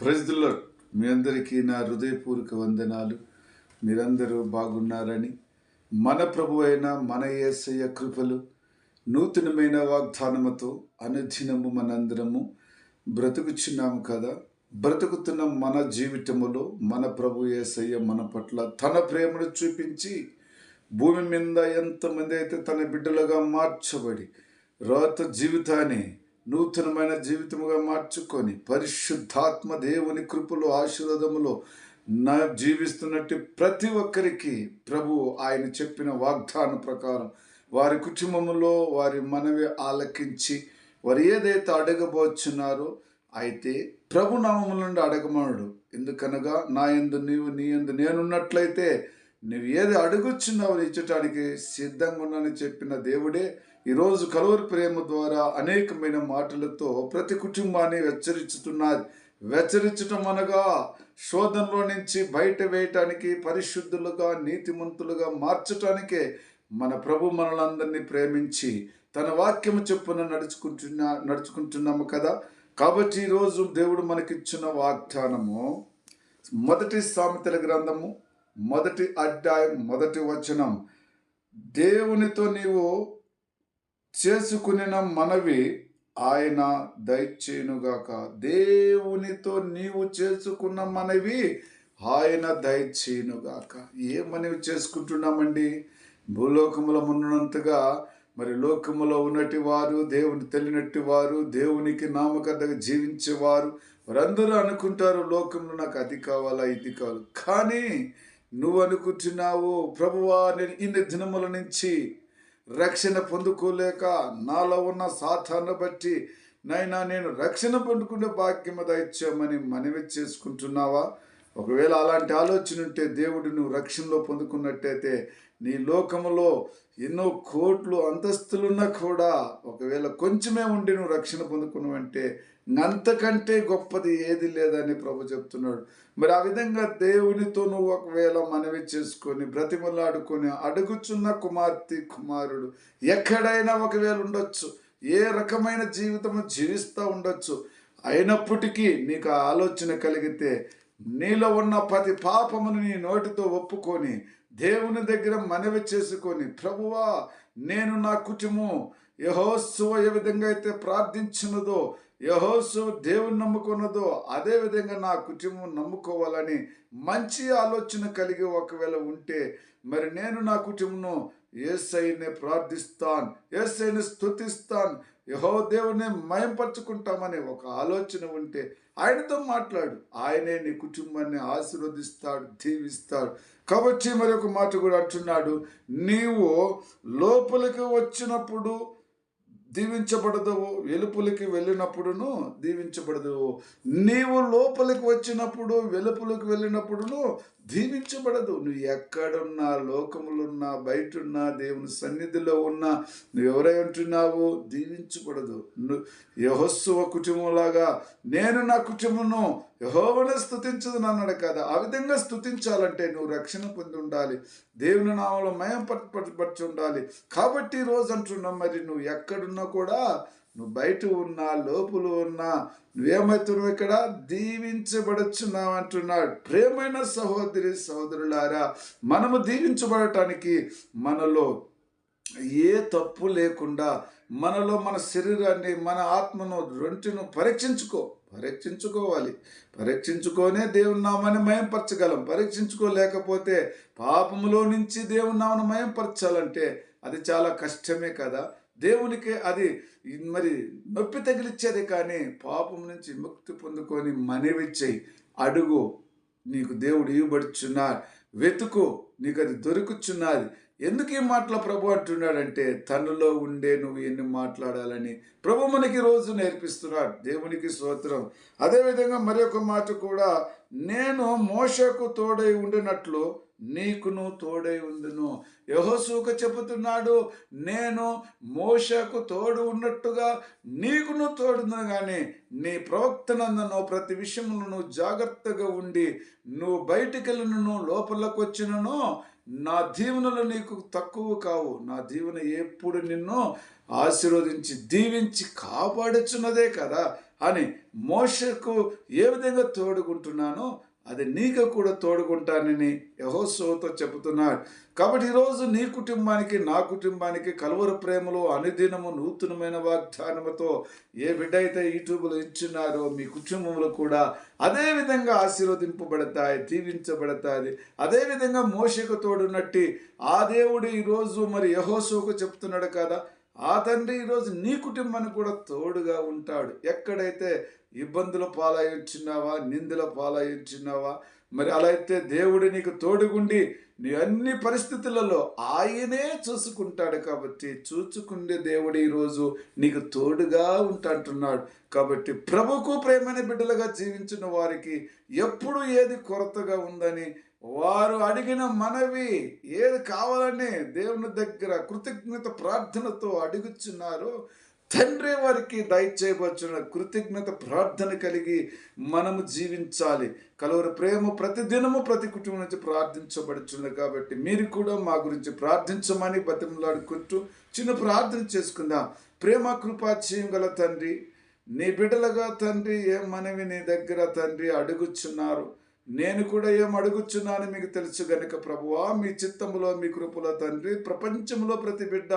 ప్రజల్లో మీ అందరికీ నా హృదయపూర్వక వందనాలు. మీరందరూ బాగున్నారని. మన ప్రభు అయిన మన ఏసయ్య కృపలు నూతనమైన వాగ్దానముతో అనుదినము మనందరము బ్రతుకుచున్నాము కదా. బ్రతుకుతున్న మన జీవితములో మన ప్రభు ఏసయ్య మన పట్ల తన ప్రేమను చూపించి భూమి మీద ఎంతమంది అయితే తన బిడ్డలుగా మార్చబడి రోత జీవితాన్ని నూతనమైన జీవితముగా మార్చుకొని పరిశుద్ధాత్మ దేవుని కృపలో ఆశీర్వాదములో నా జీవిస్తున్నట్టు ప్రతి ఒక్కరికి ప్రభు ఆయన చెప్పిన వాగ్దాన ప్రకారం వారి కుటుంబంలో వారి మనవి ఆలకించి వారు ఏదైతే అడగబోచున్నారో అయితే ప్రభు నామముల నుండి అడగమనుడు. ఎందుకనగా నా ఎందు నీవు నీ ఎందు నేనున్నట్లయితే నువ్వు ఏది అడుగుచున్నావు ఇచ్చటానికి సిద్ధంగా ఉన్నానని చెప్పిన దేవుడే ఈరోజు కలువరి ప్రేమ ద్వారా అనేకమైన మాటలతో ప్రతి కుటుంబాన్ని హెచ్చరించుతున్నది వెచ్చరించటం అనగా శోధనలో నుంచి బయట వేయటానికి పరిశుద్ధులుగా నీతిమంతులుగా మార్చటానికే మన ప్రభు మనలందరినీ ప్రేమించి తన వాక్యము చొప్పున నడుచుకుంటున్నా నడుచుకుంటున్నాము కదా. కాబట్టి ఈరోజు దేవుడు మనకిచ్చిన వాగ్దానము మొదటి సామెతల గ్రంథము మొదటి అధ్యాయం మొదటి వచనం. దేవునితో నీవు చేసుకునిన మనవి ఆయన దయచేయునుగాక. దేవునితో నీవు చేసుకున్న మనవి ఆయన దయచేయునుగాక. ఏ మనవి చేసుకుంటున్నామండి? భూలోకములో ఉన్నంతగా మరి లోకములో ఉన్నటి వారు దేవుని తెలియనట్టి వారు దేవునికి నామకర్తగా జీవించేవారు వారందరూ అనుకుంటారు లోకంలో నాకు అది కావాలా ఇది కావాలి. కానీ నువ్వు అనుకుంటున్నావు ప్రభువా నేను ఇన్ని దినముల నుంచి రక్షణ పొందుకోలేక నాలో ఉన్న సాధారణ బట్టి నైనా నేను రక్షణ పొందుకునే భాగ్యము దయచామని మనవి చేసుకుంటున్నావా? ఒకవేళ అలాంటి ఆలోచన ఉంటే దేవుడు నువ్వు రక్షణలో పొందుకున్నట్టయితే నీ లోకములో ఎన్నో కోట్లు అంతస్తులున్నా కూడా ఒకవేళ కొంచెమే ఉండి నువ్వు రక్షణ పొందుకున్నావంటే అంతకంటే గొప్పది ఏది లేదని ప్రభు చెప్తున్నాడు. మరి ఆ విధంగా దేవునితో నువ్వు ఒకవేళ మనవి చేసుకొని బ్రతిమలాడుకొని అడుగుచున్న కుమార్తె కుమారుడు ఎక్కడైనా ఒకవేళ ఉండొచ్చు ఏ రకమైన జీవితము జీవిస్తూ ఉండొచ్చు అయినప్పటికీ నీకు ఆ ఆలోచన కలిగితే నీలో ఉన్న ప్రతి పాపమును నీ నోటితో ఒప్పుకొని దేవుని దగ్గర మనవి చేసుకొని ప్రభువా నేను నా కుటుంబం యహోత్సవ ఏ విధంగా అయితే ప్రార్థించినదో యహోత్సవ దేవుని నమ్ముకున్నదో అదే విధంగా నా కుటుంబం నమ్ముకోవాలని మంచి ఆలోచన కలిగి ఒకవేళ ఉంటే మరి నేను నా కుటుంబం ఏసైనే ప్రార్థిస్తాను ఏసైని స్తుతిస్తాను యహో దేవుని మయంపరుచుకుంటామని ఒక ఆలోచన ఉంటే ఆయనతో మాట్లాడు. ఆయనే నీ కుటుంబాన్ని ఆశీర్వదిస్తాడు దీవిస్తాడు. కాబట్టి మరి ఒక మాట కూడా అంటున్నాడు. నీవు లోపలికి వచ్చినప్పుడు దీవించబడదు వెలుపులకి వెళ్ళినప్పుడును దీవించబడదు నీవు లోపలికి వచ్చినప్పుడు వెలుపులకు వెళ్ళినప్పుడును దీవించబడదు నువ్వు ఎక్కడున్నా లోకములున్నా బయటున్నా దేవుని సన్నిధిలో ఉన్నా నువ్వు ఎవరై ఉంటున్నావు? దీవించబడదు నువ్వు యహోత్సవ కుటుంబంలాగా నేను నా కుటుంబను యహోవను స్థుతించదు అన్నాడు కదా. ఆ విధంగా స్థుతించాలంటే నువ్వు రక్షణ పొంది ఉండాలి. దేవుని నామంలో మయం పట్టుపట్టి ఉండాలి. కాబట్టి రోజు అంటున్నావు మరి నువ్వు ఎక్కడున్నా కూడా నువ్వు బయట ఉన్నా లోపులు ఉన్నా నువ్వేమవుతున్నావు ఇక్కడ? దీవించబడుచున్నావు అంటున్నాడు. ప్రేమైన సహోదరి సహోదరులారా మనము దీవించబడటానికి మనలో ఏ తప్పు లేకుండా మనలో మన శరీరాన్ని మన ఆత్మను రెంటిను పరీక్షించుకో. పరీక్షించుకోవాలి. పరీక్షించుకోనే దేవుని నామాన్ని మయంపరచగలం. పరీక్షించుకోలేకపోతే పాపములో నుంచి దేవుని నామను మయంపరచాలంటే అది చాలా కష్టమే కదా. దేవునికి అది మరి నొప్పి తగిలిచ్చేది కానీ పాపం నుంచి ముక్తి పొందుకొని మనవి అడుగు నీకు దేవుడు ఇవ్వబడుచున్నారు వెతుకు నీకు అది దొరుకుచున్నది. ఎందుకు ఈ మాటల ప్రభు అంటున్నాడంటే తనలో ఉండే నువ్వు ఎన్ని మాట్లాడాలని ప్రభు మనకి రోజు నేర్పిస్తున్నాడు దేవునికి స్తోత్రం. అదేవిధంగా మరి ఒక మాట కూడా నేను మోషకు తోడై ఉండినట్లు నీకును తోడై ఉండును. యహోసూక చెబుతున్నాడు నేను మోషకు తోడు ఉన్నట్టుగా నీకును తోడును కానీ నీ ప్రవక్తనందను ప్రతి విషయంలో నువ్వు జాగ్రత్తగా ఉండి నువ్వు బయటికి వెళ్ళినను లోపలకు వచ్చినను నా దీవెనలు నీకు తక్కువ కావు. నా దీవెన ఎప్పుడు నిన్ను ఆశీర్వదించి దీవించి కాపాడుచున్నదే కదా అని మోషకు ఏ విధంగా తోడుకుంటున్నానో అది నీకు కూడా తోడుకుంటానని యహోత్సవంతో చెబుతున్నాడు. కాబట్టి ఈరోజు నీ కుటుంబానికి నా కుటుంబానికి కలువర ప్రేమలో అనుదినము నూతనమైన వాగ్దానముతో ఏ బిడ్డ అయితే యూట్యూబ్లో ఇచ్చినారో మీ కుటుంబంలో కూడా అదే విధంగా ఆశీర్వదింపబడతాయి దీవించబడతాయి. అదేవిధంగా మోషకు తోడున్నట్టి ఆ దేవుడు ఈరోజు మరి యహోసోకు చెప్తున్నాడు కదా ఆ తండ్రి ఈరోజు నీ కుటుంబానికి కూడా తోడుగా ఉంటాడు. ఎక్కడైతే ఇబ్బందుల పాలయ్యుచున్నావా? నిందుల పాలయ్యుచున్నావా? మరి అలా అయితే దేవుడు నీకు తోడుగుండి నీ అన్ని పరిస్థితులలో ఆయనే చూసుకుంటాడు కాబట్టి చూచుకుండే దేవుడు ఈరోజు నీకు తోడుగా ఉంటాంటున్నాడు కాబట్టి ప్రభుకు ప్రేమైన బిడ్డలుగా జీవించిన వారికి ఎప్పుడు ఏది కొరతగా ఉందని వారు అడిగిన మనవి ఏది కావాలని దేవుని దగ్గర కృతజ్ఞత ప్రార్థనతో అడుగుచున్నారు తండ్రి వారికి దయచేయవచ్చున కృతజ్ఞత ప్రార్థన కలిగి మనము జీవించాలి. కలవరి ప్రేమ ప్రతిదినము ప్రతి కుటుంబం నుంచి ప్రార్థించబడుచున్నది కాబట్టి మీరు కూడా మా గురించి ప్రార్థించమని బతిమలాడుకుంటూ చిన్న ప్రార్థన చేసుకుందాం. ప్రేమ కృపాచయం గల తండ్రి నీ బిడ్డలుగా తండ్రి ఏ మనవి నీ దగ్గర తండ్రి అడుగుచున్నారు. నేను కూడా ఏం అడుగుచున్నాను మీకు తెలుసు గనుక ప్రభువా మీ చిత్తములో మీ కృపలో తండ్రి ప్రపంచంలో ప్రతి బిడ్డ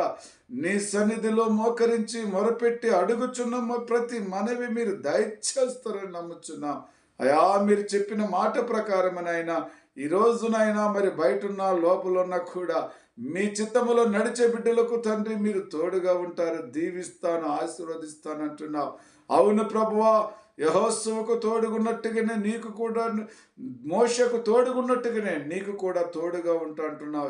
నీ సన్నిధిలో మోకరించి మొరపెట్టి అడుగుచున్న ప్రతి మనవి మీరు దయచేస్తారని నమ్ముచున్నాం. అయా మీరు చెప్పిన మాట ప్రకారమనైనా ఈ రోజునైనా మరి బయట ఉన్న లోపల కూడా మీ చిత్తములో నడిచే బిడ్డలకు తండ్రి మీరు తోడుగా ఉంటారు. దీవిస్తాను ఆశీర్వదిస్తాను అంటున్నావు అవును ప్రభువా యహోత్సవకు తోడుగున్నట్టుగానే నీకు కూడా మోషకు తోడుగున్నట్టుగానే నీకు కూడా తోడుగా ఉంటా అంటున్నావు.